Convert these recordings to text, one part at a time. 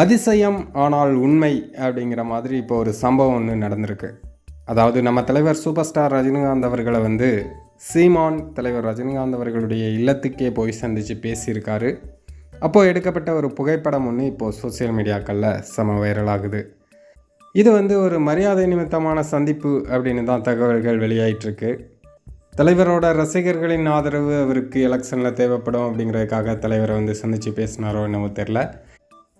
அதிசயம் ஆனால் உண்மை அப்படிங்கிற மாதிரி இப்போ ஒரு சம்பவம் ஒன்று நடந்திருக்கு. அதாவது நம்ம தலைவர் சூப்பர் ஸ்டார் ரஜினிகாந்த் அவர்களை வந்து சீமான் தலைவர் ரஜினிகாந்த் அவர்களுடைய இல்லத்துக்கே போய் சந்தித்து பேசியிருக்காரு. அப்போது எடுக்கப்பட்ட ஒரு புகைப்படம் ஒன்று இப்போது சோசியல் மீடியாக்களில் செம வைரலாகுது இது வந்து ஒரு மரியாதை நிமித்தமான சந்திப்பு அப்படின்னு தான் தகவல்கள் வெளியாயிட்டிருக்கு. தலைவரோட ரசிகர்களின் ஆதரவு அவருக்கு எலெக்ஷனில் தேவைப்படும் அப்படிங்கிறதுக்காக தலைவரை வந்து சந்தித்து பேசினாரோ என்னவோ தெரில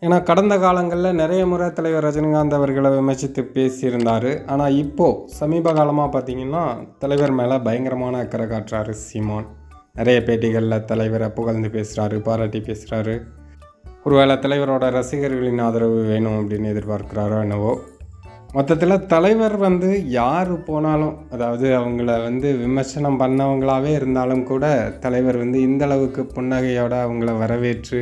ஏன்னா கடந்த காலங்களில் நிறைய முறை தலைவர் ரஜினிகாந்த் அவர்களை விமர்சித்து பேசியிருந்தார். ஆனால் இப்போது சமீப காலமாக பார்த்தீங்கன்னா தலைவர் மேலே பயங்கரமான அக்கறை காட்டுறாரு சீமான். நிறைய பேட்டிகளில் தலைவரை புகழ்ந்து பேசுகிறாரு பாராட்டி பேசுகிறாரு ஒருவேளை தலைவரோட ரசிகர்களின் ஆதரவு வேணும் அப்படின்னு எதிர்பார்க்குறாரோ என்னவோ. மொத்தத்தில் தலைவர் வந்து யார் போனாலும் அதாவது அவங்கள வந்து விமர்சனம் பண்ணவங்களாவே இருந்தாலும் கூட தலைவர் வந்து இந்தளவுக்கு புன்னகையோடு அவங்கள வரவேற்று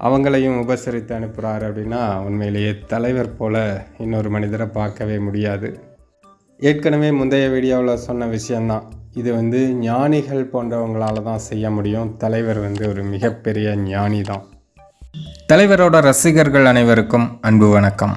அவங்களையும் உபசரித்து அனுப்புகிறாரு அப்படின்னா உண்மையிலேயே தலைவர் போல் இன்னொரு மனிதரை பார்க்கவே முடியாது. ஏற்கனவே முந்தைய வீடியோவில் சொன்ன விஷயந்தான் இது வந்து ஞானிகள் போன்றவங்களால தான் செய்ய முடியும். தலைவர் வந்து ஒரு மிகப்பெரிய ஞானி தான் தலைவரோட ரசிகர்கள் அனைவருக்கும் அன்பு வணக்கம்.